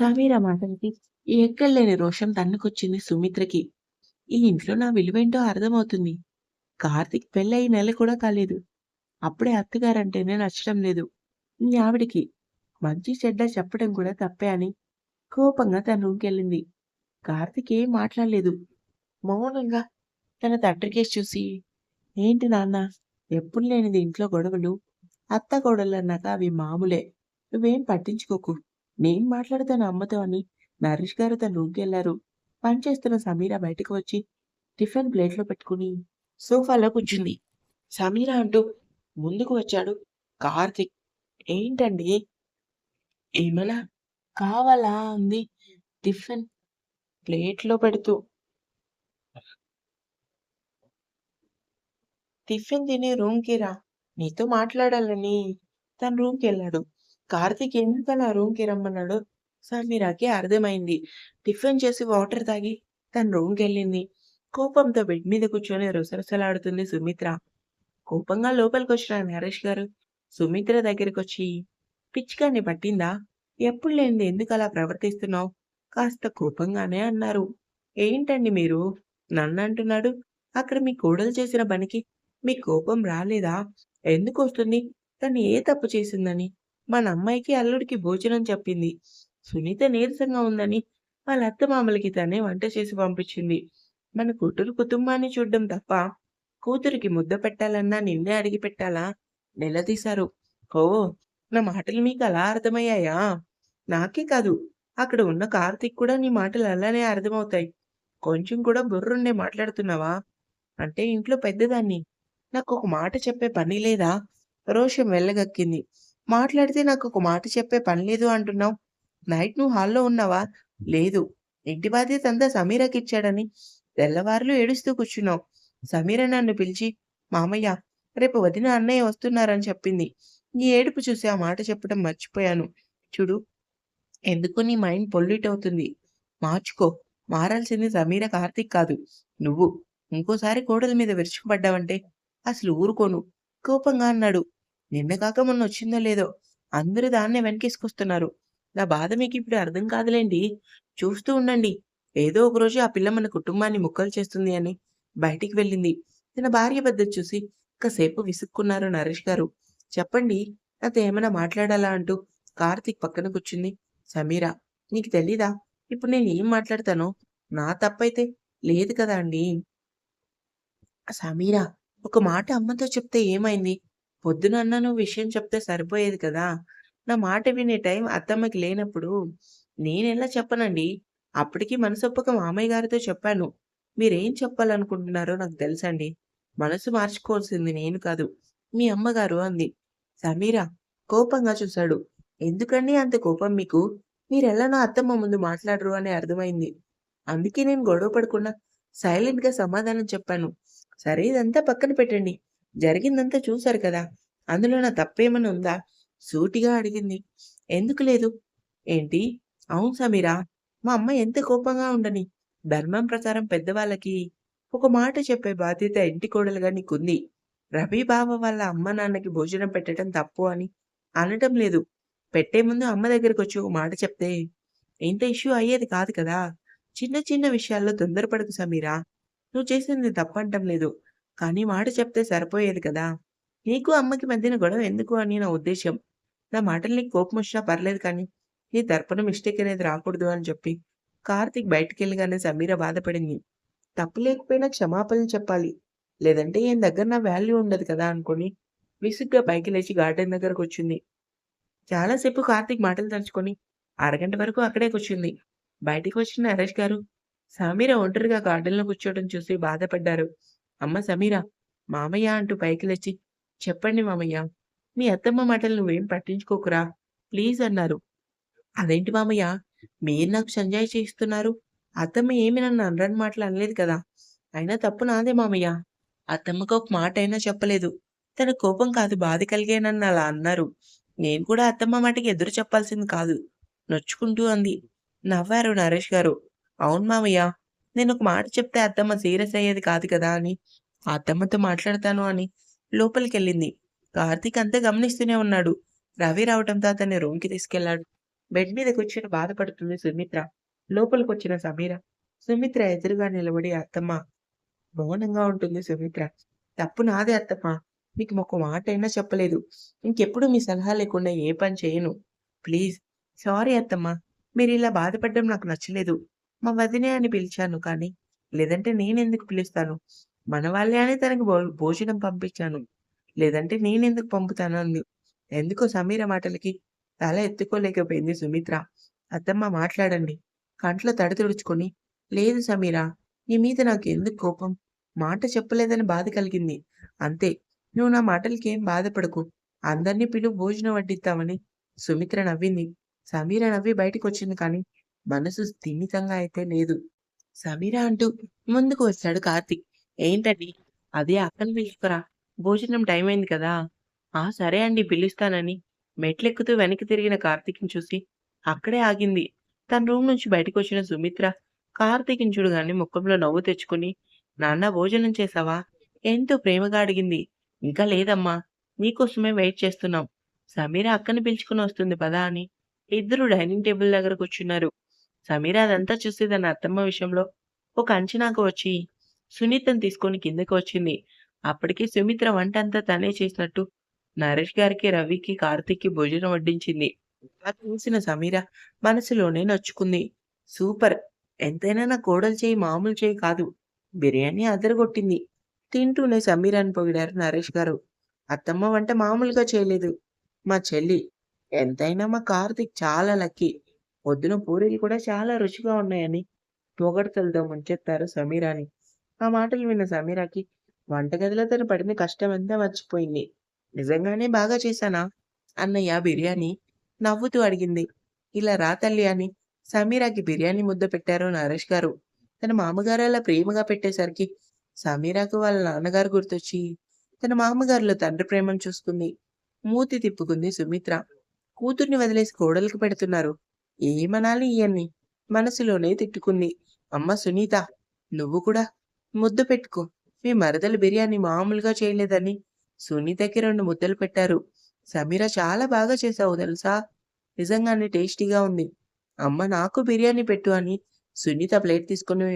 సమీర మాటలకి ఎక్కడలేని రోషం తన్నుకొచ్చింది సుమిత్రకి. ఈ ఇంట్లో నా విలువేంటో అర్థమవుతుంది. కార్తిక్ పెళ్ళయి నెల కూడా కాలేదు. అప్పుడే అత్తగారంటేనే నచ్చడం లేదు. నీ ఆవిడికి మంచి చెడ్డ చెప్పడం కూడా తప్పే అని కోపంగా తన రూమ్‌కెళ్ళింది. కార్తిక్ ఏం మాట్లాడలేదు. మౌనంగా తన తండ్రికేసి చూసి, ఏంటి నాన్న ఎప్పుడు లేనిది ఇంట్లో గొడవలు. అత్త గొడవలు అన్నాక అవి మామూలే. నువ్వేం పట్టించుకోకు. నేను మాట్లాడతాను అమ్మతో అని నరేష్ గారు తన రూమ్కి వెళ్ళారు పనిచేస్తున్న సమీర బయటకు వచ్చి టిఫిన్ ప్లేట్‌లో పెట్టుకుని సోఫాలో కూర్చుంది. సమీర అంటూ ముందుకు వచ్చాడు కార్తిక్ ఏంటండి? ఏమన్నా కావాలా? అంది టిఫిన్ ప్లేట్‌లో పెడుతూ. టిఫిన్ తిని రూమ్‌కి రా. నీతో మాట్లాడాలని తన రూమ్కి వెళ్ళాడు కార్తీక్ అలా రూమ్‌కి రమ్మన్నాడు సమీరాకి అర్థమైంది. టిఫిన్ చేసి వాటర్ తాగి తన రూమ్కి వెళ్ళింది కోపంతో బెడ్ మీద కూర్చొని రుసరుసలాడుతుంది సుమిత్ర. కోపంగా లోపలికి వచ్చిన నరేష్ గారు సుమిత్ర దగ్గరికొచ్చి పిచ్చిగాన్ని పట్టిందా? ఎప్పుడు లేనిది అలా ప్రవర్తిస్తున్నావు? కాస్త కోపంగానే అన్నారు. ఏంటండి మీరు? నన్ను అంటున్నాడు అక్కడ మీ కోడలు చేసిన పనికి మీకు కోపం రాలేదా? ఎందుకొస్తుంది? తను ఏ తప్పు చేసిందని? మన అమ్మాయికి, అల్లుడికి భోజనం చెప్పింది. సునీత నీరసంగా ఉందని వాళ్ళ అత్తమామలకి తనే వంట చేసి పంపించింది. మన కూతురు కుటుంబాన్ని చూడ్డం తప్ప కూతురికి ముద్ద పెట్టాలన్నా నిన్నే అడిగి పెట్టాలా? నిలదీశారు. ఓ నా మాటలు మీకు అలా అర్థమయ్యాయా? నాకే కాదు అక్కడ ఉన్న కార్తీక్ కూడా నీ మాటలు అలానే అర్థమవుతాయి. కొంచెం కూడా బుర్రుండే మాట్లాడుతున్నావా? అంటే ఇంట్లో పెద్దదాన్ని. నాకు ఒక మాట చెప్పే పని లేదా? రోషం వెళ్ళగక్కింది. మాట్లాడితే నాకు ఒక మాట చెప్పే పని లేదు అంటున్నావు. నైట్ నువ్వు హాల్‌లో ఉన్నావా? లేదు. ఇంటి బాధ్యత బాధ్యతంతా సమీరకిచ్చాడని తెల్లవారులు ఏడుస్తూ కూర్చున్నావు. సమీర నన్ను పిలిచి మామయ్య రేపు వదిన, అన్నయ్య వస్తున్నారని చెప్పింది. నీ ఏడుపు చూసి ఆ మాట చెప్పడం మర్చిపోయాను. చూడు ఎందుకో నీ మైండ్ పొల్యూట్ అవుతుంది. మార్చుకో. మారాల్సింది సమీర, కార్తీక్ కాదు. నువ్వు. ఇంకోసారి కోడల మీద విరుచుకుపడ్డావంటే అసలు ఊరుకోను. కోపంగా అన్నాడు. నిన్న కాక మొన్న వచ్చిందో లేదో అందరూ దాన్నే వెనకేసుకొస్తున్నారు. నా బాధ మీకిప్పుడు అర్థం కాదులేండి చూస్తూ ఉండండి. ఏదో ఒకరోజు ఆ పిల్ల మన కుటుంబాన్ని ముక్కలు చేస్తుంది అని బయటికి వెళ్ళింది. తన భార్య పద్ధతి చూసి కాసేపు విసుక్కున్నారు నరేష్ గారు. చెప్పండి. నాతో ఏమైనా మాట్లాడాలా అంటూ కార్తీక్ పక్కన కూర్చుంది సమీర. నీకు తెలీదా? ఇప్పుడు నేను ఏం మాట్లాడతానో నా తప్పైతే లేదు కదా అండి సమీరా ఒక మాట అమ్మతో చెప్తే ఏమైంది? పొద్దునన్న నువ్వు విషయం చెప్తే సరిపోయేది కదా! నా మాట వినే టైం అత్తమ్మకి లేనప్పుడు నేనెలా చెప్పనండి? అప్పటికి మనసొప్పక మామయ్య గారితో చెప్పాను. మీరేం చెప్పాలనుకుంటున్నారో నాకు తెలుసండి. మనసు మార్చుకోవాల్సింది నేను కాదు. మీ అమ్మగారు అంది. సమీరా కోపంగా చూశాడు. ఎందుకండి అంత కోపం మీకు? మీరెలా నా అత్తమ్మ ముందు మాట్లాడరు అని అర్థమైంది. అందుకే నేను గొడవ పడకుండా సైలెంట్‌గా సమాధానం చెప్పాను. సరే ఇదంతా పక్కన పెట్టండి. జరిగిందంతా చూశారు కదా! అందులో నా తప్పేమని ఉందా? సూటిగా అడిగింది. ఎందుకు లేదు? ఏంటి? అవును సమీరా మా అమ్మ ఎంత కోపంగా ఉండని. ధర్మం ప్రకారం పెద్దవాళ్ళకి ఒక మాట చెప్పే బాధ్యత ఇంటి కోడలుగా నీకుంది. రవి బావ వాళ్ళ అమ్మ, నాన్నకి భోజనం పెట్టడం తప్పు అని అనటం లేదు. పెట్టే ముందు అమ్మ దగ్గరకొచ్చి ఒక మాట చెప్తే ఇంత ఇష్యూ అయ్యేది కాదు కదా! చిన్న చిన్న విషయాల్లో తొందరపడకు సమీరా నువ్వు చేసింది తప్పంటం లేదు. కానీ మాట చెప్తే సరిపోయేది కదా! నీకు అమ్మకి మధ్యన గొడవ ఎందుకు అని నా ఉద్దేశం నా మాటలు నీకు కోపమొచ్చినా పర్లేదు కానీ నీ తరపున మిస్టేక్ అనేది రాకూడదు అని చెప్పి కార్తిక్ బయటకెళ్ళగానే సమీర బాధపడింది. తప్పు లేకపోయినా క్షమాపణలు చెప్పాలి. లేదంటే ఈయన దగ్గర నా వాల్యూ ఉండదు కదా అనుకుని విసుగ్గా పైకి లేచి గార్డెన్ దగ్గరకు వచ్చింది చాలాసేపు కార్తిక్ మాటలు తలుచుకొని అరగంట వరకు అక్కడే కూర్చుంది. బయటికి వచ్చిన నరేష్ గారు సమీర ఒంటరిగా గార్డెన్‌లో కూర్చోవడం చూసి బాధపడ్డారు. అమ్మ సమీర, మామయ్య అంటూ పైకి లేచి చెప్పండి మామయ్య. మీ అత్తమ్మ మాటలు నువ్వేం పట్టించుకోకురా! ప్లీజ్ అన్నారు. అదేంటి మామయ్య! మీరు నాకు సంజాయి చేయిస్తున్నారు అత్తమ్మ ఏమి నన్ను అనరాని మాటలు అనలేదు కదా! అయినా తప్పు నాదే మామయ్య. అత్తమ్మకు ఒక మాట అయినా చెప్పలేదు. తన కోపం కాదు బాధ కలిగానని అలా అన్నారు. నేను కూడా అత్తమ్మ మాటకి ఎదురు చెప్పాల్సింది కాదు. నొచ్చుకుంటూ అంది. నవ్వారు నరేష్ గారు. అవును మామయ్య. నేను ఒక మాట చెప్తే అత్తమ్మ సీరియస్ అయ్యేది కాదు కదా అని అత్తమ్మతో మాట్లాడతాను అని లోపలికెళ్ళింది. కార్తీక్ అంతా గమనిస్తూనే ఉన్నాడు. రవి రావటంతో అతన్ని రూమ్‌కి తీసుకెళ్ళాడు బెడ్ మీద కూర్చొని బాధపడుతుంది సుమిత్ర. లోపలికొచ్చిన సమీర, సుమిత్ర ఎదురుగా నిలబడి అత్తమ్మ మౌనంగా ఉంటుంది సుమిత్ర. తప్పు నాదే అత్తమ్మ. మీకు ఒక మాట అయినా చెప్పలేదు. ఇంకెప్పుడు మీ సలహా లేకుండా ఏ పని చేయను. ప్లీజ్. సారీ అత్తమ్మ. మీరు ఇలా బాధపడడం నాకు నచ్చలేదు. మా వదినే అని పిలిచాను కానీ, లేదంటే నేనెందుకు పిలుస్తాను? మన వాళ్ళే అని తనకి భోజనం పంపించాను. లేదంటే నేనెందుకు పంపుతాను అంది. ఎందుకో సమీర మాటలకి తల ఎత్తుకోలేకపోయింది సుమిత్ర. అత్తమ్మ మాట్లాడండి. కంట్లో తడి తుడుచుకొని, లేదు సమీర. నీ మీద నాకు ఎందుకు కోపం? మాట చెప్పలేదని బాధ కలిగింది. అంతే. నువ్వు నా మాటలకేం బాధపడకు. అందరిని పిలువు భోజనం వడ్డిస్తామని సుమిత్ర నవ్వింది. సమీర నవ్వి బయటికొచ్చింది కానీ, మనసు స్థిమితంగా అయితే లేదు. సమీర అంటూ ముందుకు వచ్చాడు కార్తీక్. ఏంటండి? అదే అక్కని పిలుచుకురా. భోజనం టైం అయింది కదా! ఆ! సరే అండి పిలుస్తానని మెట్లెక్కుతూ వెనక్కి తిరిగిన కార్తీక్‌ని చూసి అక్కడే ఆగింది. తన రూమ్ నుంచి బయటకొచ్చిన సుమిత్ర కార్తీక్‌ని చూడగానే ముఖంలో నవ్వు తెచ్చుకుని నాన్న భోజనం చేసావా ఎంతో ప్రేమగా అడిగింది. ఇంకా లేదమ్మా. నీకోసమే వెయిట్ చేస్తున్నాం. సమీర అక్కని పిలుచుకుని వస్తుంది పదా అని ఇద్దరు డైనింగ్ టేబుల్ దగ్గర కూర్చున్నారు. సమీర అదంతా చూసి తన అత్తమ్మ విషయంలో ఒక అంచనాకు వచ్చి సునీతను తీసుకొని కిందకి వచ్చింది. అప్పటికి సుమిత్ర వంట అంతా తనే చేసినట్టు నరేష్ గారికి, రవికి, కార్తీక్‌కి భోజనం వడ్డించింది. చూసిన సమీర మనసులోనే నచ్చుకుంది సూపర్! ఎంతైనా నా కోడలు చేయి మామూలు చేయి కాదు. బిర్యానీ అదరగొట్టింది. తింటూనే సమీరని పొగిడారు నరేష్ గారు. అత్తమ్మ వంట మామూలుగా చేయలేదు. మా చెల్లి. ఎంతైనా మా కార్తీక్ చాలా లక్కీ. పొద్దున పూరీలు కూడా చాలా రుచిగా ఉన్నాయని పొగడతలతో ముంచెత్తారు సమీరాని. ఆ మాటలు విన్న సమీరాకి వంటగదిలో తను పడిన కష్టమంతా మర్చిపోయింది. నిజంగానే బాగా చేశానా? అన్నయ్య బిర్యానీ నవ్వుతూ అడిగింది. ఇలా రా తల్లి అని సమీరాకి బిర్యానీ ముద్ద పెట్టారు నరేష్ గారు. తన మామగారు అలా ప్రేమగా పెట్టేసరికి సమీరాకు వాళ్ళ నాన్నగారు గుర్తొచ్చి తన మామగారిలో తండ్రి ప్రేమను చూసుకుంది. మూతి తిప్పుకుంది సుమిత్ర. కూతుర్ని వదిలేసి కోడలకు పెడుతున్నారు. ఏమనాలి ఇయన్ని మనసులోనే తిట్టుకుంది. అమ్మ సునీత! నువ్వు కూడా ముద్దు పెట్టుకో. మీ మరదలు బిర్యానీ మామూలుగా చేయలేదని సునీతకి రెండు ముద్దలు పెట్టారు. సమీర చాలా బాగా చేశావు తెలుసా? నిజంగానే టేస్టీగా ఉంది. అమ్మ నాకు బిర్యానీ పెట్టు అని సునీత ప్లేట్ తీసుకొని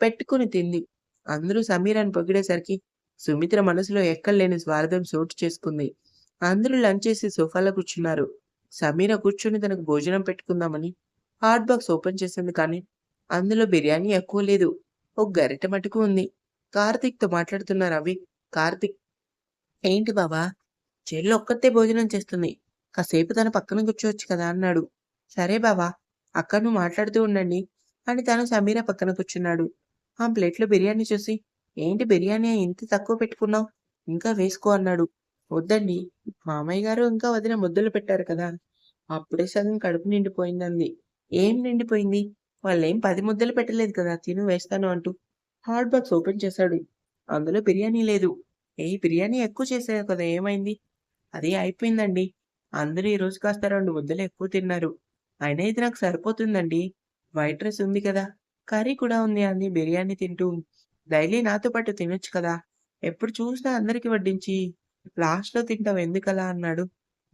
పెట్టుకొని తింది. అందరూ సమీరాన్ని పొగిడేసరికి సుమిత్ర మనసులో ఎక్కడలేని స్వార్థం చోటు చేసుకుంది. అందరూ లంచ్ చేసి సోఫాలో కూర్చున్నారు. సమీర కూర్చొని తనకు భోజనం పెట్టుకుందామని హాట్ బాక్స్ ఓపెన్ చేసింది కానీ అందులో బిర్యానీ ఎక్కువ లేదు. ఒక గరిటె మటుకు ఉంది. కార్తీక్‌తో మాట్లాడుతున్న రవి, కార్తీక్ ఏంటి బావా? చెల్లు ఒక్కతే భోజనం చేస్తుంది. కాసేపు తన పక్కన కూర్చోవచ్చు కదా అన్నాడు. సరే బావా! అక్క నువ్వు మాట్లాడుతూ ఉండండి అని తను సమీర పక్కన కూర్చున్నాడు. ఆ ప్లేట్‌లో బిర్యానీ చూసి ఏంటి బిర్యానీ ఇంత తక్కువ పెట్టుకున్నావు? ఇంకా వేసుకో అన్నాడు. వద్దండి. మామయ్య గారు ఇంకా వదిన ముద్దలు పెట్టారు కదా! అప్పుడే సగం కడుపు నిండిపోయిందంది. ఏం నిండిపోయింది? వాళ్ళేం పది ముద్దలు పెట్టలేదు కదా! తిను వేస్తాను అంటూ హాట్ బాక్స్ ఓపెన్ చేశాడు. అందులో బిర్యానీ లేదు. ఏ బిర్యానీ ఎక్కువ చేశారు కదా! ఏమైంది? అది అయిపోయిందండి. అందరూ ఈరోజు కాస్త రెండు ముద్దలు ఎక్కువ తిన్నారు. అయినా ఇది నాకు సరిపోతుందండి. వైట్ రైస్ ఉంది కదా! కర్రీ కూడా ఉంది అంది బిర్యానీ తింటూ. డైలీ నాతో పాటు తినొచ్చు కదా! ఎప్పుడు చూసినా అందరికి వడ్డించి లాస్ట్‌లో తింటావు ఎందుకలా అన్నాడు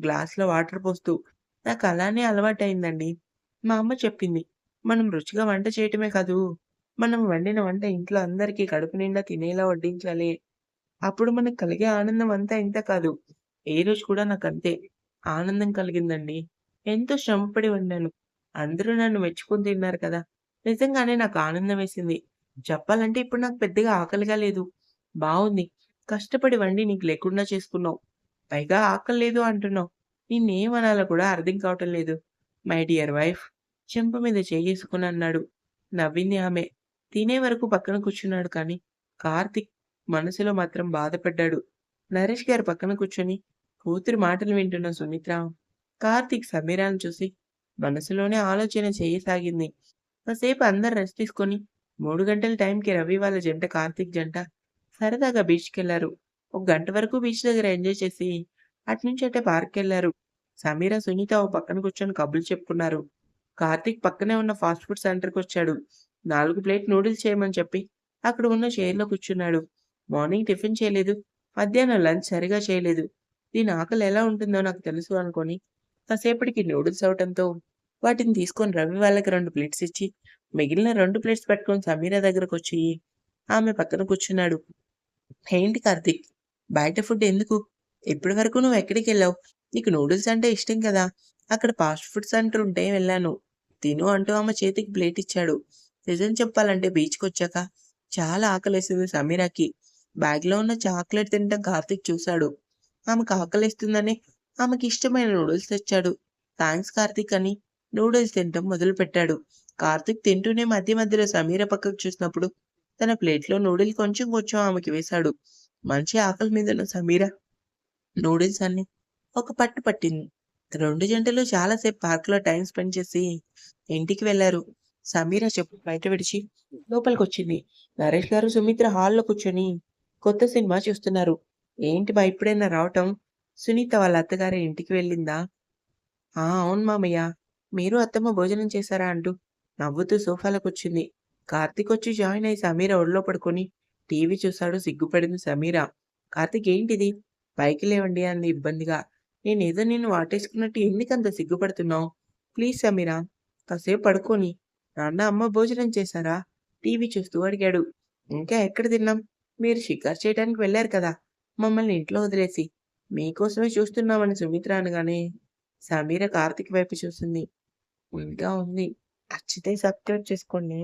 గ్లాస్‌లో వాటర్ పోస్తూ. నాకు అలానే అలవాటయిందండి. మా అమ్మ చెప్పింది. మనం రుచిగా వంట చేయటమే కాదు, మనం వండిన వంట ఇంట్లో అందరికీ కడుపు నిండా తినేలా వడ్డించాలి. అప్పుడు మనకు కలిగే ఆనందం అంతా ఇంత కాదు. ఏ రోజు కూడా నాకు అంతే ఆనందం కలిగిందండి. ఎంతో శ్రమపడి వండాను. అందరూ నన్ను మెచ్చుకొని తిన్నారు కదా! నిజంగానే నాకు ఆనందం వేసింది. చెప్పాలంటే ఇప్పుడు నాకు పెద్దగా ఆకలిగా లేదు. బాగుంది కష్టపడి వండి నీకు లేకుండా చేసుకున్నావు. పైగా ఆకలి లేదు అంటున్నావు. నిన్నేమనాలో కూడా అర్థం కావటం లేదు. మై డియర్ వైఫ్ చెంప మీద చేసుకుని అన్నాడు. నవ్వింది ఆమె. తినే వరకు పక్కన కూర్చున్నాడు కానీ, కార్తిక్ మనసులో మాత్రం బాధపడ్డాడు. నరేష్ గారు పక్కన కూర్చొని కూతురి మాటలు వింటున్న సుమిత్ర, కార్తిక్ సమీరాను చూసి మనసులోనే ఆలోచన చేయసాగింది. కాసేపు అందరు రెస్ట్ తీసుకొని మూడు గంటల టైంకి రవి వాళ్ళ జంట కార్తిక్ జంట సరదాగా బీచ్‌కెళ్ళారు. ఒక గంట వరకు బీచ్ దగ్గర ఎంజాయ్ చేసి అటునుంచి పార్క్ వెళ్ళారు సమీర, సునీత ఓ పక్కన కూర్చొని కబుర్లు చెప్పుకున్నారు. కార్తీక్ పక్కనే ఉన్న ఫాస్ట్ ఫుడ్ సెంటర్‌కొచ్చాడు. 4 ప్లేట్ నూడిల్స్ చేయమని చెప్పి అక్కడ ఉన్న చైర్‌లో కూర్చున్నాడు. మార్నింగ్ టిఫిన్ చేయలేదు. మధ్యాహ్నం లంచ్ సరిగా చేయలేదు. దీని ఆకలి ఎలా ఉంటుందో నాకు తెలుసు అనుకోని కాసేపటికి నూడిల్స్ అవ్వటంతో వాటిని తీసుకొని రవి వాళ్ళకి రెండు ప్లేట్స్ ఇచ్చి, మిగిలిన రెండు ప్లేట్స్ పెట్టుకొని సమీర దగ్గరకొచ్చి ఆమె పక్కన కూర్చున్నాడు. ఏంటి కార్తీక్! బయట ఫుడ్ ఎందుకు? ఇప్పటి వరకు వెళ్ళావు నీకు నూడిల్స్ అంటే ఇష్టం కదా! అక్కడ ఫాస్ట్ ఫుడ్ సెంటర్ ఉంటే వెళ్ళాను. తిను అంటూ ఆమె చేతికి ప్లేట్ ఇచ్చాడు. నిజం చెప్పాలంటే బీచ్కి వచ్చాక చాలా ఆకలేసింది సమీరాకి. బ్యాగ్‌లో ఉన్న చాక్లెట్ తినడం కార్తీక్ చూశాడు. ఆమెకు ఆకలిస్తుందని ఆమెకి ఇష్టమైన నూడిల్స్ తెచ్చాడు. థ్యాంక్స్ కార్తీక్ అని నూడిల్స్ తినటం మొదలుపెట్టాడు. కార్తీక్ తింటూనే మధ్య మధ్యలో సమీర పక్కకు చూసినప్పుడు తన ప్లేట్‌లో నూడిల్ కొంచెం కొంచెం ఆమెకి వేశాడు. మంచి ఆకలి మీదను సమీర నూడిల్స్ అన్ని ఒక పట్టు పట్టింది. రెండు జంటలు చాలాసేపు పార్క్‌లో టైం స్పెండ్ చేసి ఇంటికి వెళ్ళారు. సమీర చెప్పు బయట విడిచి లోపలికొచ్చింది. నరేష్ గారు, సుమిత్ర హాల్‌లో కూర్చొని కొత్త సినిమా చూస్తున్నారు. ఏంటి మా ఇప్పుడైనా రావటం? సునీత వాళ్ళ అత్తగారి ఇంటికి వెళ్ళిందా? ఆ! అవును మామయ్య. మీరు అత్తమ్మ భోజనం చేశారా? అంటూ నవ్వుతూ సోఫాలో కూర్చుంది. కార్తీక్ వచ్చి జాయిన్ అయి సమీర ఒడిలో పడుకొని టీవీ చూశాడు సిగ్గుపడింది సమీర. కార్తీక్ ఏంటిది? పైకి లేవండి అంది ఇబ్బందిగా. నేనేదో నిన్ను వాటేసుకున్నట్టు ఎందుకంత సిగ్గుపడుతున్నావు? ప్లీజ్ సమీర కాసేపు పడుకొని నాన్న, అమ్మ భోజనం చేశారా? టీవీ చూస్తూ అడిగాడు. ఇంకా ఎక్కడ తిన్నాం? మీరు షికారు చేయడానికి వెళ్ళారు కదా! మమ్మల్ని ఇంట్లో వదిలేసి. మీకోసమే చూస్తున్నామని సుమిత్ర అనగానే సమీర కార్తీక్ వైపు చూసింది. ఇంకా ఉంది. నచ్చితే సబ్స్క్రైబ్ చేసుకోండి.